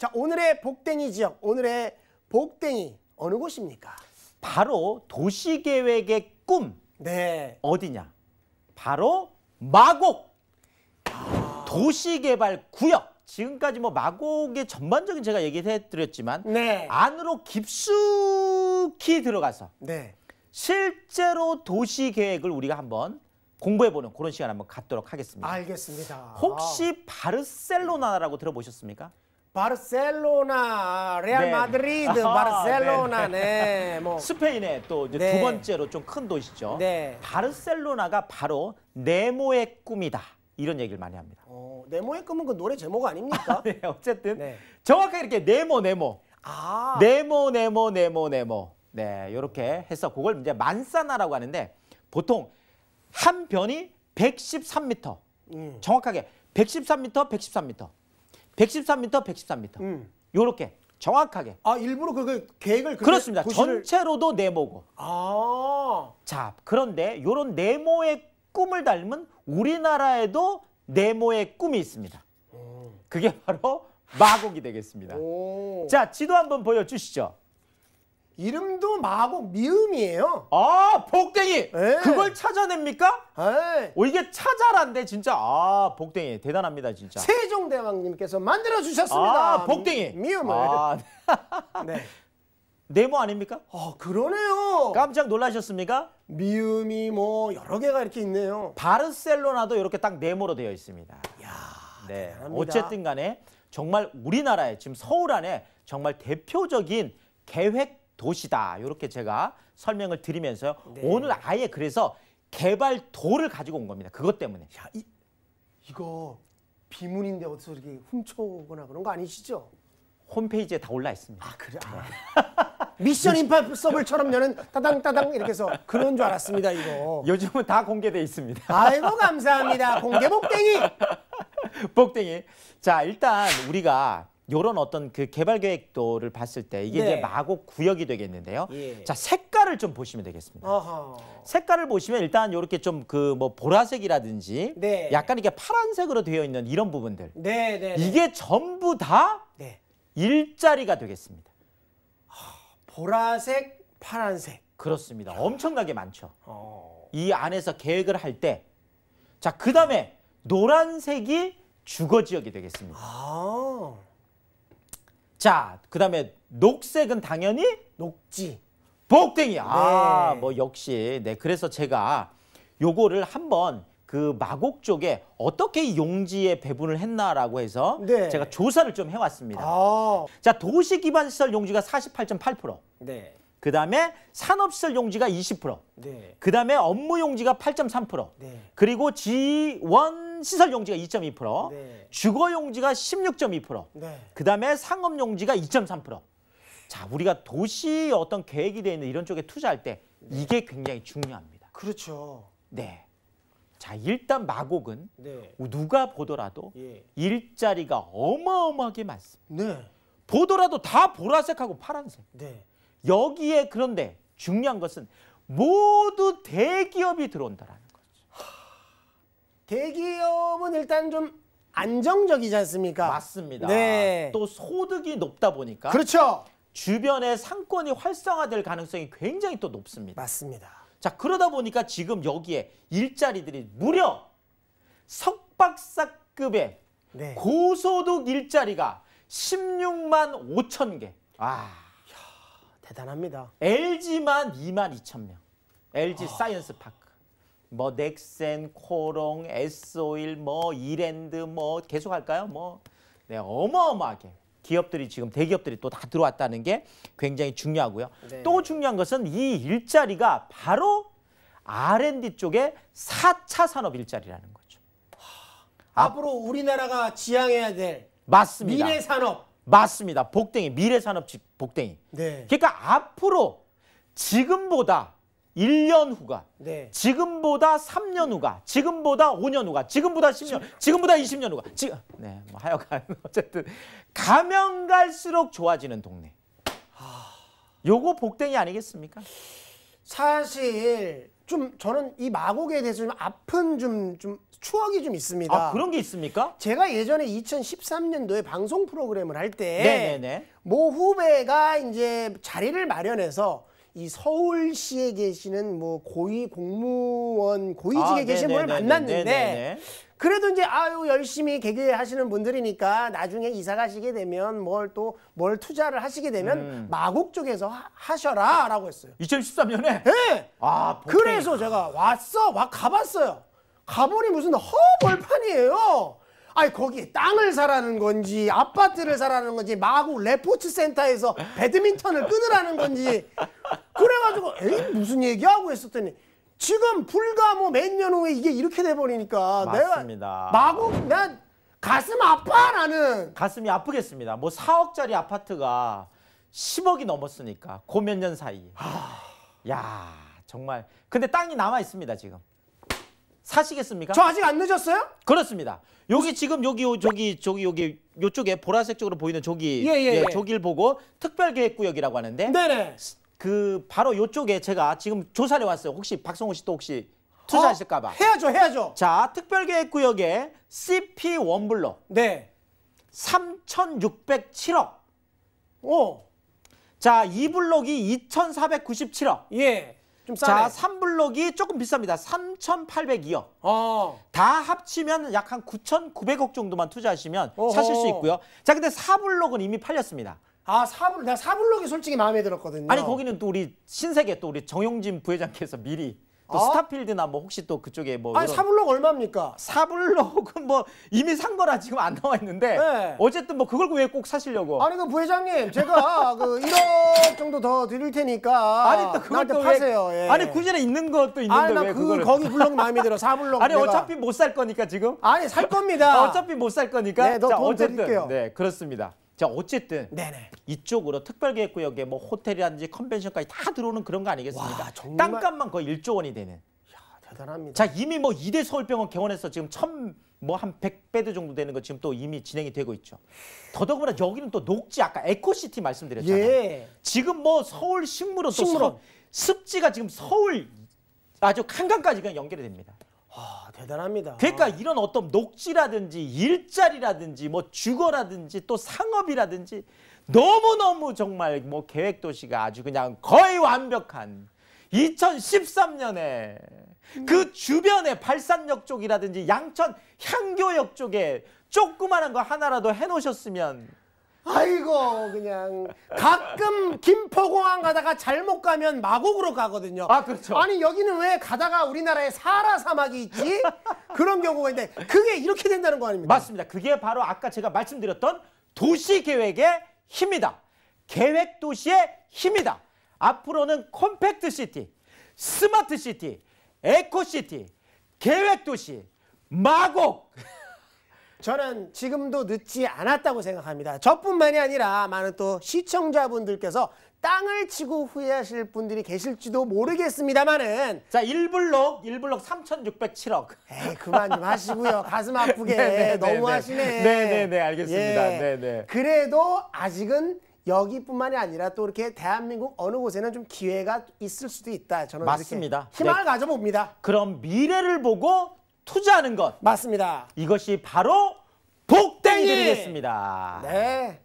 자, 오늘의 복댕이 지역, 오늘의 복댕이 어느 곳입니까? 바로 도시 계획의 꿈 네. 어디냐? 바로 마곡 도시 개발 구역. 지금까지 뭐 마곡의 전반적인 제가 얘기해 드렸지만 네. 안으로 깊숙이 들어가서 네. 실제로 도시 계획을 우리가 한번 공부해 보는 그런 시간 한번 갖도록 하겠습니다. 알겠습니다. 혹시 바르셀로나라고 들어보셨습니까? 바르셀로나, 레알 네. 마드리드, 아, 바르셀로나, 네. 뭐. 스페인의 또 이제 네. 두 번째로 좀 큰 도시죠. 네. 바르셀로나가 바로 네모의 꿈이다. 이런 얘기를 많이 합니다. 어, 네모의 꿈은 그 노래 제목 아닙니까? 네, 어쨌든 네. 정확하게 이렇게 네모 네모 아. 네모 네모 네모 네모 네 이렇게 해서 그걸 이제 만사나라고 하는데 보통 한 변이 113m 음. 정확하게 113m 113m 113m 113m 음. 요렇게 정확하게. 아, 일부러 그 계획을 그렇습니다. 도시를 전체로도 네모고. 아. 자 그런데 요런 네모의 꿈을 닮은 우리나라에도 네모의 꿈이 있습니다. 그게 바로 마곡이 되겠습니다. 오. 자 지도 한번 보여주시죠 이름도 마곡 미음이에요. 아 복댕이 네. 그걸 찾아냅니까? 에이. 오 이게 찾아란데 진짜 아 복댕이 대단합니다 진짜. 세종대왕님께서 만들어 주셨습니다. 아 복댕이 미, 미음을. 아, 네. 네모 아닙니까? 아, 그러네요. 깜짝 놀라셨습니까? 미음이 뭐 여러 개가 이렇게 있네요. 바르셀로나도 이렇게 딱 네모로 되어 있습니다. 야, 네 대단합니다. 어쨌든 간에 정말 우리나라에 지금 서울 안에 정말 대표적인 계획 도시다 이렇게 제가 설명을 드리면서요. 네. 오늘 아예 그래서 개발도를 가지고 온 겁니다. 그것 때문에. 야, 이 이거 비문인데 어디서 이렇게 훔쳐오거나 그런 거 아니시죠? 홈페이지에 다 올라 있습니다. 아, 그래. 아. 미션 임파서블처럼 여는 따당 따당 이렇게 해서 그런 줄 알았습니다, 이거. 요즘은 다 공개돼 있습니다. 아이고 감사합니다. 공개 복댕이. 복댕이. 자, 일단 우리가 요런 어떤 그 개발 계획도를 봤을 때 이게 네. 이제 마곡 구역이 되겠는데요. 예. 자, 색깔을 좀 보시면 되겠습니다. 어허. 색깔을 보시면 일단 요렇게 좀 그 뭐 보라색이라든지 네. 약간 이렇게 파란색으로 되어 있는 이런 부분들. 네, 네. 네. 이게 전부 다 네. 일자리가 되겠습니다. 보라색, 파란색. 그렇습니다. 엄청나게 많죠. 어. 이 안에서 계획을 할 때 자, 그다음에 노란색이 주거 지역이 되겠습니다. 아. 자, 그다음에 녹색은 당연히 녹지. 복댕이. 아, 네. 뭐 역시 네. 그래서 제가 요거를 한번 그 마곡 쪽에 어떻게 이 용지에 배분을 했나라고 해서 네. 제가 조사를 좀 해왔습니다. 아. 자, 도시 기반 시설 용지가 48.8%. 네. 그다음에 산업 시설 용지가 20%. 네. 그다음에 업무 용지가 8.3%. 네. 그리고 지원 시설 용지가 2.2%. 네. 주거 용지가 16.2%. 네. 그다음에 상업 용지가 2.3%. 자, 우리가 도시 어떤 계획이 되어 있는 이런 쪽에 투자할 때 이게 굉장히 중요합니다. 그렇죠. 네. 자, 일단 마곡은 네. 누가 보더라도 예. 일자리가 어마어마하게 많습니다. 네. 보더라도 다 보라색하고 파란색. 네. 여기에 그런데 중요한 것은 모두 대기업이 들어온다라는 거죠. 대기업은 일단 좀 안정적이지 않습니까? 맞습니다. 네. 또 소득이 높다 보니까 그렇죠. 주변에 상권이 활성화될 가능성이 굉장히 또 높습니다. 맞습니다. 자 그러다 보니까 지금 여기에 일자리들이 무려 석박사급의 네. 고소득 일자리가 16만 5천 개. 아 대단합니다. LG만 2만 2천 명. LG 아. 사이언스 파크. 뭐 넥센, 코롱, S-오일, 뭐 이랜드 뭐 계속 할까요? 뭐 네, 어마어마하게 기업들이 지금 대기업들이 또 다 들어왔다는 게 굉장히 중요하고요. 네. 또 중요한 것은 이 일자리가 바로 R&D 쪽의 4차 산업 일자리라는 거죠. 앞으로 우리나라가 지향해야 될 맞습니다. 미래 산업. 맞습니다. 복댕이 미래 산업 직 복댕이. 네. 그러니까 앞으로 지금보다 1년 후가 네. 지금보다 3년 후가 지금보다 5년 후가 지금보다 10년 지금보다 20년 후가 지금 네뭐 하여간 어쨌든 가면 갈수록 좋아지는 동네 요거 복댕이 아니겠습니까? 사실 좀 저는 이 마곡에 대해서 좀 아픈 좀, 좀 추억이 좀 있습니다. 아 그런 게 있습니까? 제가 예전에 2013년도에 방송 프로그램을 할 때. 모 후배가 이제 자리를 마련해서 이 서울시에 계시는 뭐 고위 공무원 고위직에 아, 계신 분을. 만났는데 네네네. 그래도 이제 아유 열심히 개그하시는 분들이니까 나중에 이사 가시게 되면 뭘 또뭘 투자를 하시게 되면 음. 마곡 쪽에서 하, 하셔라라고 했어요. 2013년에 예. 아. 그래서 제가 왔어, 와 가봤어요. 가보니 무슨 허벌판이에요. 아니 거기 땅을 사라는 건지 아파트를 사라는 건지 마구 레포츠 센터에서 배드민턴을 끊으라는 건지 그래가지고 에이 무슨 얘기하고 했었더니 지금 불과 뭐 몇 년 후에 이게 이렇게 돼버리니까 맞습니다. 내가 마구 난 가슴 아파 나는 가슴이 아프겠습니다. 뭐 4억짜리 아파트가 10억이 넘었으니까 그몇년 사이. 야 정말. 근데 땅이 남아 있습니다 지금. 사시겠습니까? 저 아직 안 늦었어요? 그렇습니다. 여기 지금 여기 요- 저기 저기 여기 요쪽에 보라색 쪽으로 보이는 저기 예, 예, 예. 저길 보고 특별계획구역이라고 하는데 네네. 그 바로 요쪽에 제가 지금 조사를 왔어요. 혹시 박성호 씨도 혹시 투자하실까 봐. 어, 해야죠, 해야죠. 자 특별계획구역에 CP 원블럭 네. 3,607억. 어, 자 2블럭이 2,497억. 예. 좀자 싸네. 3블럭이 조금 비쌉니다. 3,802억. 어. 다 합치면 약 한 9,900억 정도만 투자하시면 어허. 사실 수 있고요. 자, 근데 4블록은 이미 팔렸습니다. 아, 사블, 내가 사블록이 솔직히 마음에 들었거든요. 아니, 거기는 또 우리 신세계 또 우리 정용진 부회장께서 미리 또 어? 스타필드나 뭐 혹시 또 그쪽에 뭐 아니, 이런 사블록 얼마입니까? 4블록은 뭐 이미 산 거라 지금 안 나와 있는데 네. 어쨌든 뭐 그걸 왜 꼭 사시려고? 아니, 그 부회장님, 제가 그 1억 정도 더 드릴 테니까. 아니, 또 그걸 또 파세요. 왜? 예. 아니 그 전에 있는 것도 있는데 아니, 왜 나그 그거를? 거기 블록 마음에 들어. 사블록. 아니 내가. 어차피 못 살 거니까 지금. 아니, 살 겁니다. 어차피 못 살 거니까. 네, 너돈 어쨌든 드릴게요. 네 그렇습니다. 자 어쨌든 네네. 이쪽으로 특별계획구역에 뭐 호텔이라든지 컨벤션까지 다 들어오는 그런 거 아니겠습니까? 와, 정말- 땅값만 거의 1조 원이 되는. 대단합니다. 자 이미 뭐 이대 서울병원 개원해서 지금 천 뭐 한 100베드 정도 되는 거 지금 또 이미 진행이 되고 있죠. 더더구나 여기는 또 녹지 아까 에코시티 말씀드렸잖아요. 예. 지금 뭐 서울 식물원 또 식물원. 서- 습지가 지금 서울 아주 한강까지 그냥 연결이 됩니다. 아, 대단합니다. 그러니까 이런 어떤 녹지라든지 일자리라든지 뭐 주거라든지 또 상업이라든지 너무너무 정말 뭐 계획 도시가 아주 그냥 거의 완벽한 2013년에 그 주변에 발산역 쪽이라든지 양천 향교역 쪽에 조그마한 거 하나라도 해놓으셨으면 아이고 그냥 가끔 김포공항 가다가 잘못 가면 마곡으로 가거든요. 아, 그렇죠. 아니 여기는 왜 가다가 우리나라에 사라 사막이 있지? 그런 경우가 있는데 그게 이렇게 된다는 거 아닙니까? 맞습니다. 그게 바로 아까 제가 말씀드렸던 도시 계획의 힘이다. 계획 도시의 힘이다. 앞으로는 컴팩트 시티, 스마트 시티, 에코 시티, 계획 도시, 마곡. 저는 지금도 늦지 않았다고 생각합니다. 저뿐만이 아니라 많은 또 시청자분들께서 땅을 치고 후회하실 분들이 계실지도 모르겠습니다만은 자, 1블록, 1블록 3,607억. 에이 그만 좀 하시고요. 가슴 아프게 네, 네, 네, 너무 네. 하시네. 네, 네, 네, 알겠습니다. 네, 네. 그래도 아직은 여기뿐만이 아니라 또 이렇게 대한민국 어느 곳에는 좀 기회가 있을 수도 있다. 저는 맞습니다. 희망을 네. 가져봅니다. 그럼 미래를 보고 투자하는 것. 맞습니다. 이것이 바로 땡이! 되겠습니다. 네.